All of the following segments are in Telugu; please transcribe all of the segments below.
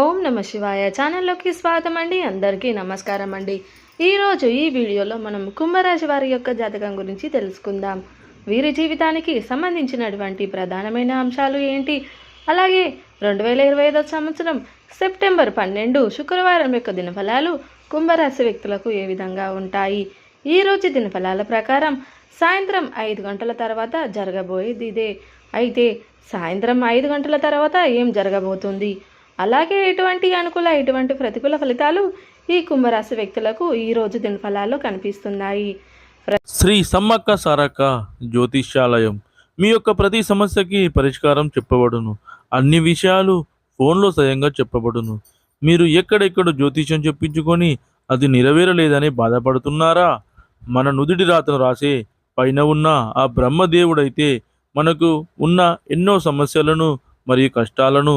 ఓం నమ శివాయ ఛానల్లోకి స్వాగతం అండి అందరికీ నమస్కారం అండి ఈరోజు ఈ వీడియోలో మనం కుంభరాశి వారి యొక్క జాతకం గురించి తెలుసుకుందాం. వీరి జీవితానికి సంబంధించినటువంటి ప్రధానమైన అంశాలు ఏంటి? అలాగే రెండు వేల ఇరవై ఐదో సంవత్సరం సెప్టెంబర్ పన్నెండు శుక్రవారం యొక్క దినఫలాలు కుంభరాశి వ్యక్తులకు ఏ విధంగా ఉంటాయి? ఈ రోజు దినఫలాల ప్రకారం సాయంత్రం ఐదు గంటల తర్వాత జరగబోయేది ఇదే. అయితే సాయంత్రం ఐదు గంటల తర్వాత ఏం జరగబోతుంది? అలాగే ఎటువంటి అనుకూల ఎటువంటి ప్రతికూల ఫలితాలు ఈ కుంభరాశి వ్యక్తులకు ఈ రోజు దినఫలాల్లో కనిపిస్తున్నాయి. శ్రీ సమ్మక్క సారక్క జ్యోతిష్యాలయం మీ యొక్క ప్రతి సమస్యకి పరిష్కారం చెప్పబడును. అన్ని విషయాలు ఫోన్లో స్వయంగా చెప్పబడును. మీరు ఎక్కడెక్కడ జ్యోతిష్యం చెప్పించుకొని అది నెరవేరలేదని బాధపడుతున్నారా? మన నుదుటి రాతను రాసే పైన ఉన్న ఆ బ్రహ్మదేవుడైతే మనకు ఉన్న ఎన్నో సమస్యలను మరియు కష్టాలను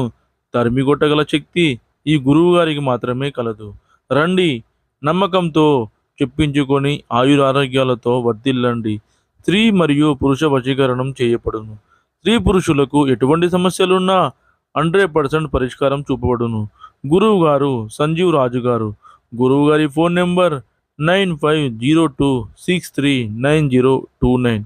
తరిమిగొట్టగల శక్తి ఈ గురువు గారికి మాత్రమే కలదు. రండి నమ్మకంతో చెప్పించుకొని ఆయురారోగ్యాలతో వర్ధిల్లండి. స్త్రీ మరియు పురుష వశీకరణం చేయబడును. స్త్రీ పురుషులకు ఎటువంటి సమస్యలున్నా హండ్రెడ్ పర్సెంట్ పరిష్కారం చూపబడును. గురువు గారు సంజీవ్ రాజు గారు. గురువు గారి phone number nine five zero two six three nine zero two nine.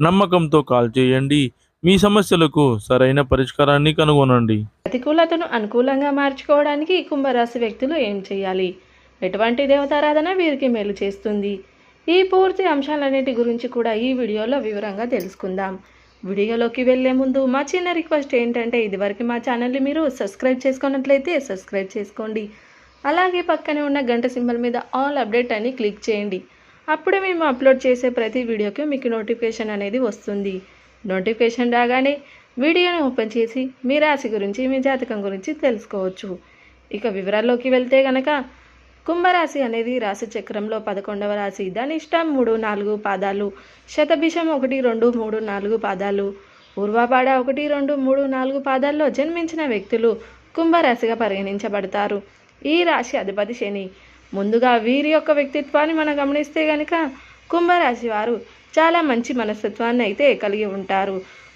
నమ్మకంతో కాల్ చేయండి. మీ సమస్యలకు సరైన పరిష్కారాన్ని కనుగొనండి. ప్రతికూలతను అనుకూలంగా మార్చుకోవడానికి కుంభరాశి వ్యక్తులు ఏం చేయాలి? ఎటువంటి దేవతారాధన వీరికి మేలు చేస్తుంది? ఈ పూర్తి అంశాలన్నిటి గురించి కూడా ఈ వీడియోలో వివరంగా తెలుసుకుందాం. వీడియోలోకి వెళ్ళే ముందు మా చిన్న రిక్వెస్ట్ ఏంటంటే ఇదివరకు మా ఛానల్ని మీరు సబ్స్క్రైబ్ చేసుకున్నట్లయితే సబ్స్క్రైబ్ చేసుకోండి. అలాగే పక్కనే ఉన్న గంట సింబల్ మీద ఆల్ అప్డేట్ అని క్లిక్ చేయండి. అప్పుడే మేము అప్లోడ్ చేసే ప్రతి వీడియోకి మీకు నోటిఫికేషన్ అనేది వస్తుంది. నోటిఫికేషన్ రాగానే వీడియోని ఓపెన్ చేసి మీ రాశి గురించి మీ జాతకం గురించి తెలుసుకోవచ్చు. ఇక వివరాల్లోకి వెళ్తే గనక కుంభరాశి అనేది రాశి చక్రంలో పదకొండవ రాశి. ధనిష్టం మూడు నాలుగు పాదాలు శతభిషం ఒకటి రెండు మూడు నాలుగు పాదాలు పూర్వపాడ ఒకటి రెండు మూడు నాలుగు పాదాల్లో జన్మించిన వ్యక్తులు కుంభరాశిగా పరిగణించబడతారు. ఈ రాశి అధిపతి శని. ముందుగా వీరి యొక్క వ్యక్తిత్వాన్ని మనం గమనిస్తే గనక కుంభరాశి వారు చాలా మంచి మనస్తత్వాన్ని అయితే కలిగి ఉంటారు.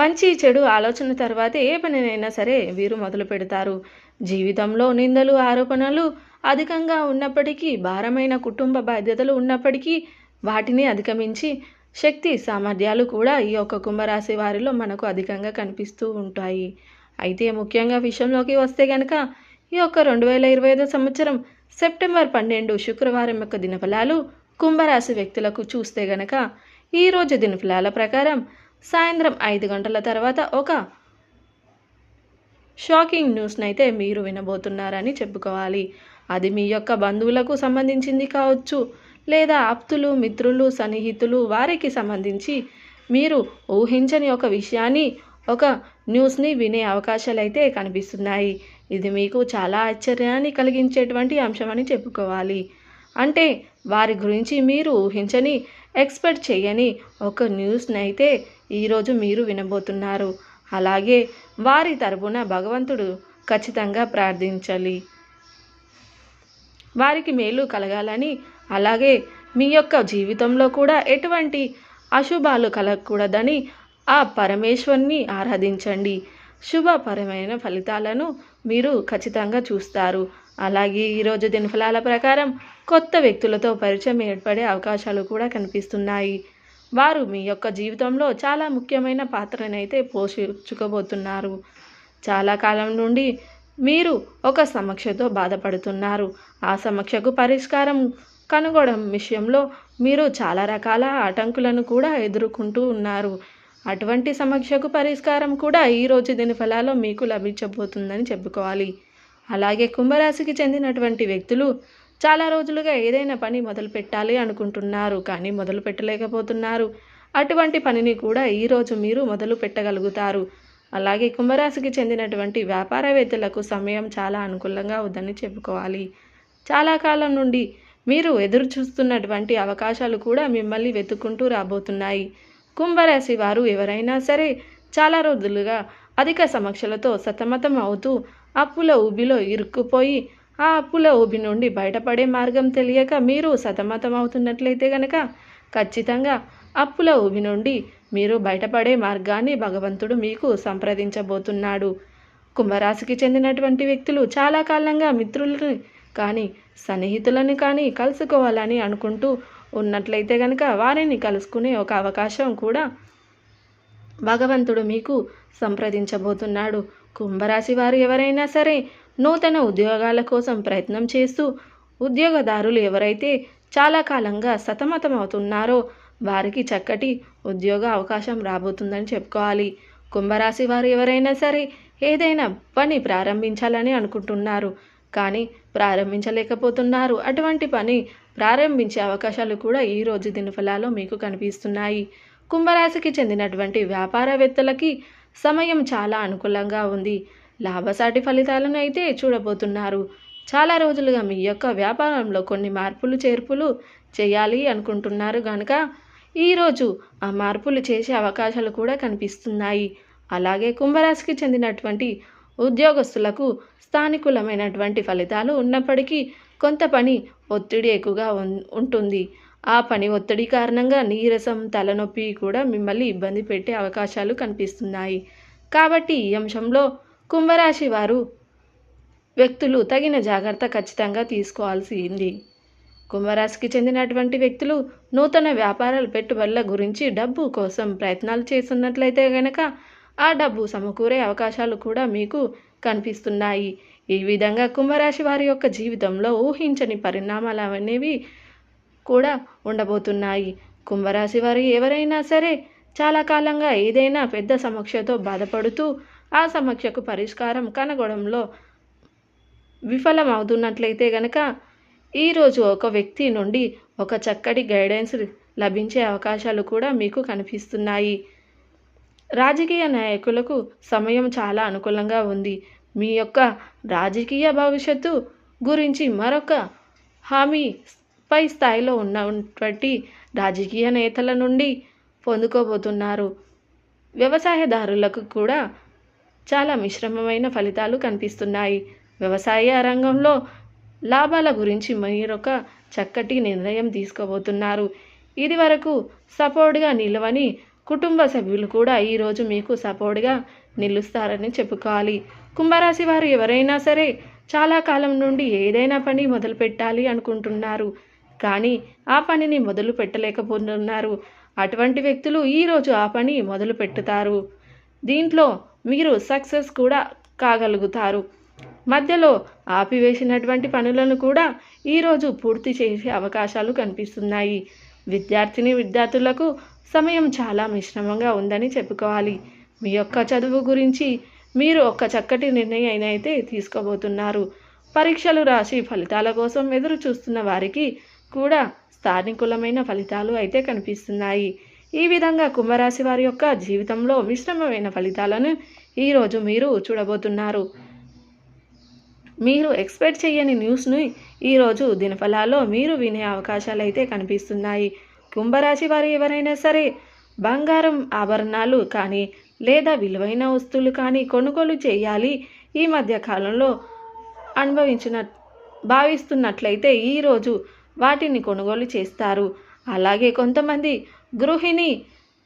మంచి చెడు ఆలోచన తర్వాత ఏ పనినైనా సరే వీరు మొదలు పెడతారు. జీవితంలో నిందలు ఆరోపణలు అధికంగా ఉన్నప్పటికీ భారమైన కుటుంబ బాధ్యతలు ఉన్నప్పటికీ వాటిని అధిగమించి శక్తి సామర్థ్యాలు కూడా ఈ యొక్క కుంభరాశి వారిలో మనకు అధికంగా కనిపిస్తూ ఉంటాయి. అయితే ముఖ్యంగా విషయంలోకి వస్తే కనుక ఈ యొక్క రెండు వేల ఇరవై ఐదో సంవత్సరం సెప్టెంబర్ పన్నెండు శుక్రవారం యొక్క దినఫలాలు కుంభరాశి వ్యక్తులకు చూస్తే గనక ఈరోజు దినఫలాల ప్రకారం సాయంత్రం ఐదు గంటల తర్వాత ఒక షాకింగ్ న్యూస్ని అయితే మీరు వినబోతున్నారని చెప్పుకోవాలి. అది మీ యొక్క బంధువులకు సంబంధించింది కావచ్చు లేదా ఆప్తులు మిత్రులు సన్నిహితులు వారికి సంబంధించి మీరు ఊహించని ఒక విషయాన్ని ఒక న్యూస్ని వినే అవకాశాలు అయితే కనిపిస్తున్నాయి. ఇది మీకు చాలా ఆశ్చర్యాన్ని కలిగించేటువంటి అంశమని చెప్పుకోవాలి. అంటే వారి గురించి మీరు ఊహించని ఎక్స్పెక్ట్ చేయని ఒక న్యూస్ని అయితే ఈరోజు మీరు వినబోతున్నారు. అలాగే వారి తరపున భగవంతుడు ఖచ్చితంగా ప్రార్థించాలి. వారికి మేలు కలగాలని అలాగే మీ యొక్క జీవితంలో కూడా ఎటువంటి అశుభాలు కలగకూడదని ఆ పరమేశ్వరుని ఆరాధించండి. శుభపరమైన ఫలితాలను మీరు ఖచ్చితంగా చూస్తారు. అలాగే ఈరోజు దినఫలాల ప్రకారం కొత్త వ్యక్తులతో పరిచయం ఏర్పడే అవకాశాలు కూడా కనిపిస్తున్నాయి. వారు మీ యొక్క జీవితంలో చాలా ముఖ్యమైన పాత్రనైతే పోషించుకోబోతున్నారు. చాలా కాలం నుండి మీరు ఒక సమస్యతో బాధపడుతున్నారు. ఆ సమస్యకు పరిష్కారం కనుగొనడం విషయంలో మీరు చాలా రకాల ఆటంకులను కూడా ఎదుర్కొంటూ ఉన్నారు. అటువంటి సమస్యకు పరిష్కారం కూడా ఈ రోజు దీని ఫలాల్లో మీకు లభించబోతుందని చెప్పుకోవాలి. అలాగే కుంభరాశికి చెందినటువంటి వ్యక్తులు చాలా రోజులుగా ఏదైనా పని మొదలు పెట్టాలి అనుకుంటున్నారు కానీ మొదలు పెట్టలేకపోతున్నారు. అటువంటి పనిని కూడా ఈరోజు మీరు మొదలు పెట్టగలుగుతారు. అలాగే కుంభరాశికి చెందినటువంటి వ్యాపారవేత్తలకు సమయం చాలా అనుకూలంగా ఉందని చెప్పుకోవాలి. చాలా కాలం నుండి మీరు ఎదురు చూస్తున్నటువంటి అవకాశాలు కూడా మిమ్మల్ని వెతుక్కుంటూ రాబోతున్నాయి. కుంభరాశి వారు ఎవరైనా సరే చాలా రోజులుగా అధిక సమస్యలతో సతమతం అవుతూ అప్పుల ఊబిలో ఇరుక్కుపోయి ఆ అప్పుల ఊబి నుండి బయటపడే మార్గం తెలియక మీరు సతమతం అవుతున్నట్లయితే గనక ఖచ్చితంగా అప్పుల ఊబి నుండి మీరు బయటపడే మార్గాన్ని భగవంతుడు మీకు సంప్రదించబోతున్నాడు. కుంభరాశికి చెందినటువంటి వ్యక్తులు చాలా కాలంగా మిత్రులని కానీ సన్నిహితులను కానీ కలుసుకోవాలని అనుకుంటూ ఉన్నట్లయితే కనుక వారిని కలుసుకునే ఒక అవకాశం కూడా భగవంతుడు మీకు సంప్రదించబోతున్నాడు. కుంభరాశి వారు ఎవరైనా సరే నూతన ఉద్యోగాల కోసం ప్రయత్నం చేస్తూ ఉద్యోగదారులు ఎవరైతే చాలా కాలంగా సతమతం అవుతున్నారో వారికి చక్కటి ఉద్యోగ అవకాశం రాబోతుందని చెప్పుకోవాలి. కుంభరాశి వారు ఎవరైనా సరే ఏదైనా పని ప్రారంభించాలని అనుకుంటున్నారు. కానీ ప్రారంభించలేకపోతున్నారు. అటువంటి పని ప్రారంభించే అవకాశాలు కూడా ఈ రోజు దినఫలాలో మీకు కనిపిస్తున్నాయి. కుంభరాశికి చెందినటువంటి వ్యాపారవేత్తలకి సమయం చాలా అనుకూలంగా ఉంది. లాభసాటి ఫలితాలను అయితే చూడబోతున్నారు. చాలా రోజులుగా మీ యొక్క వ్యాపారంలో కొన్ని మార్పులు చేర్పులు చేయాలి అనుకుంటున్నారు కనుక ఈరోజు ఆ మార్పులు చేసే అవకాశాలు కూడా కనిపిస్తున్నాయి. అలాగే కుంభరాశికి చెందినటువంటి ఉద్యోగస్తులకు స్థానికులమైనటువంటి ఫలితాలు ఉన్నప్పటికీ కొంత పని ఒత్తిడి ఎక్కువగా ఉం- ఉంటుంది. ఆ పని ఒత్తిడి కారణంగా నీరసం తలనొప్పి కూడా మిమ్మల్ని ఇబ్బంది పెట్టే అవకాశాలు కనిపిస్తున్నాయి. కాబట్టి ఈ అంశంలో కుంభరాశి వారు వ్యక్తులు తగిన జాగ్రత్త ఖచ్చితంగా తీసుకోవాల్సింది కుంభరాశికి చెందినటువంటి వ్యక్తులు నూతన వ్యాపారాల పెట్టుబడుల గురించి డబ్బు కోసం ప్రయత్నాలు చేస్తున్నట్లయితే గనక ఆ డబ్బు సమకూరే అవకాశాలు కూడా మీకు కనిపిస్తున్నాయి. ఈ విధంగా కుంభరాశి వారి యొక్క జీవితంలో ఊహించని పరిణామాలు అనేవి కూడా ఉండబోతున్నాయి. కుంభరాశి వారు ఎవరైనా సరే చాలా కాలంగా ఏదైనా పెద్ద సమస్యతో బాధపడుతూ ఆ సమస్యకు పరిష్కారం కనుగొనడంలో విఫలమవుతున్నట్లయితే గనక ఈరోజు ఒక వ్యక్తి నుండి ఒక చక్కటి గైడెన్స్ లభించే అవకాశాలు కూడా మీకు కనిపిస్తున్నాయి. రాజకీయ నాయకులకు సమయం చాలా అనుకూలంగా ఉంది. మీ యొక్క రాజకీయ భవిష్యత్తు గురించి మరొక హామీ పై స్థాయిలో ఉన్నటువంటి రాజకీయ నేతల నుండి పొందుకోబోతున్నారు. వ్యవసాయదారులకు కూడా చాలా మిశ్రమమైన ఫలితాలు కనిపిస్తున్నాయి. వ్యవసాయ రంగంలో లాభాల గురించి మరొక చక్కటి నిర్ణయం తీసుకోబోతున్నారు. ఇది వరకు సపోర్ట్గా నిలవని కుటుంబ సభ్యులు కూడా ఈరోజు మీకు సపోర్ట్గా నిలుస్తారని చెప్పుకోవాలి. కుంభరాశి వారు ఎవరైనా సరే చాలా కాలం నుండి ఏదైనా పని మొదలు పెట్టాలి అనుకుంటున్నారు. కానీ ఆ పనిని మొదలు పెట్టలేకపోతున్నారు అటువంటి వ్యక్తులు ఈరోజు ఆ పని మొదలు పెట్టుతారు. దీంట్లో మీరు సక్సెస్ కూడా కాగలుగుతారు. మధ్యలో ఆపివేసినటువంటి పనులను కూడా ఈరోజు పూర్తి చేసే అవకాశాలు కనిపిస్తున్నాయి. విద్యార్థిని విద్యార్థులకు సమయం చాలా మిశ్రమంగా ఉందని చెప్పుకోవాలి. మీ యొక్క చదువు గురించి మీరు ఒక చక్కటి నిర్ణయం అయితే తీసుకోబోతున్నారు. పరీక్షలు రాసి ఫలితాల కోసం ఎదురు చూస్తున్న వారికి కూడా స్థానికులమైన ఫలితాలు అయితే కనిపిస్తున్నాయి. ఈ విధంగా కుంభరాశి వారి యొక్క జీవితంలో మిశ్రమమైన ఫలితాలను ఈరోజు మీరు చూడబోతున్నారు. మీరు ఎక్స్పెక్ట్ చేయని న్యూస్ని ఈరోజు దినఫలాల్లో మీరు వినే అవకాశాలు అయితే కనిపిస్తున్నాయి. కుంభరాశి వారు ఎవరైనా సరే బంగారం ఆభరణాలు కానీ లేదా విలువైన వస్తువులు కానీ కొనుగోలు చేయాలి ఈ మధ్య కాలంలో అనుభవించిన భావిస్తున్నట్లయితే ఈరోజు వాటిని కొనుగోలు చేస్తారు. అలాగే కొంతమంది గృహిణి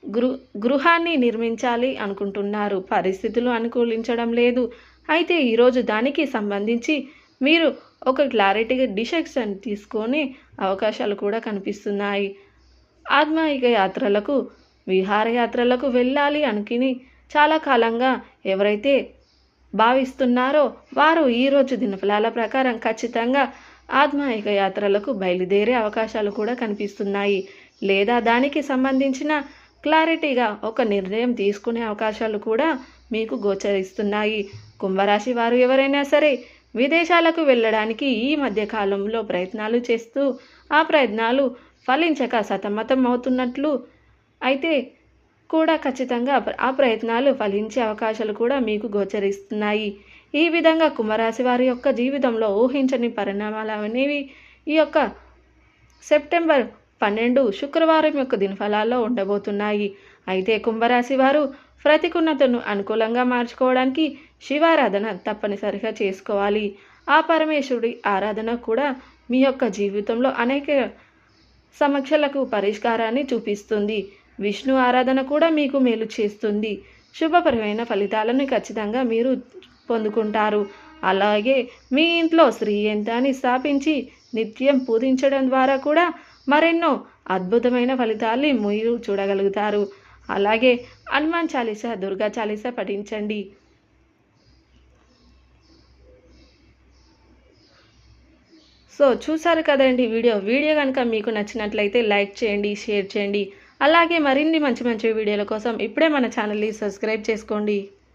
గృ గృహాన్ని నిర్మించాలి అనుకుంటున్నారు. పరిస్థితులు అనుకూలించడం లేదు. అయితే ఈరోజు దానికి సంబంధించి మీరు ఒక క్లారిటీగా డిసిషన్ తీసుకొని అవకాశాలు కూడా కనిపిస్తున్నాయి. ఆత్మాయిక యాత్రలకు విహారయాత్రలకు వెళ్ళాలి అనుకుని చాలా కాలంగా ఎవరైతే భావిస్తున్నారో వారు ఈరోజు దినఫలాల ప్రకారం ఖచ్చితంగా ఆత్మాయిక యాత్రలకు బయలుదేరే అవకాశాలు కూడా కనిపిస్తున్నాయి. లేదా దానికి సంబంధించిన క్లారిటీగా ఒక నిర్ణయం తీసుకునే అవకాశాలు కూడా మీకు గోచరిస్తున్నాయి. కుంభరాశి వారు ఎవరైనా సరే విదేశాలకు వెళ్ళడానికి ఈ మధ్య కాలంలో ప్రయత్నాలు చేస్తూ ఆ ప్రయత్నాలు ఫలించక సతమతం అవుతున్నట్లు అయితే కూడా ఖచ్చితంగా ఆ ప్రయత్నాలు ఫలించే అవకాశాలు కూడా మీకు గోచరిస్తున్నాయి. ఈ విధంగా కుంభరాశి వారి యొక్క జీవితంలో ఊహించని పరిణామాలు అనేవి ఈ యొక్క సెప్టెంబర్ పన్నెండు శుక్రవారం యొక్క దినఫలాల్లో ఉండబోతున్నాయి. అయితే కుంభరాశి వారు ప్రతికూలతను అనుకూలంగా మార్చుకోవడానికి శివారాధన తప్పనిసరిగా చేసుకోవాలి. ఆ పరమేశ్వరుడి ఆరాధన కూడా మీ యొక్క జీవితంలో అనేక సమస్యలకు పరిష్కారాన్ని చూపిస్తుంది. విష్ణు ఆరాధన కూడా మీకు మేలు చేస్తుంది. శుభపరమైన ఫలితాలను ఖచ్చితంగా మీరు పొందుకుంటారు. అలాగే మీ ఇంట్లో శ్రీ యంత్రాన్ని స్థాపించి నిత్యం పూజించడం ద్వారా కూడా మరెన్నో అద్భుతమైన ఫలితాల్ని మీరు చూడగలుగుతారు. అలాగే హనుమాన్ చాలీస దుర్గా చాలీస పఠించండి. సో చూసారు కదండి వీడియో? వీడియో కనుక మీకు నచ్చినట్లయితే లైక్ చేయండి షేర్ చేయండి. అలాగే మరిన్ని మంచి మంచి వీడియోల కోసం ఇప్పుడే మన ఛానల్ని సబ్స్క్రైబ్ చేసుకోండి.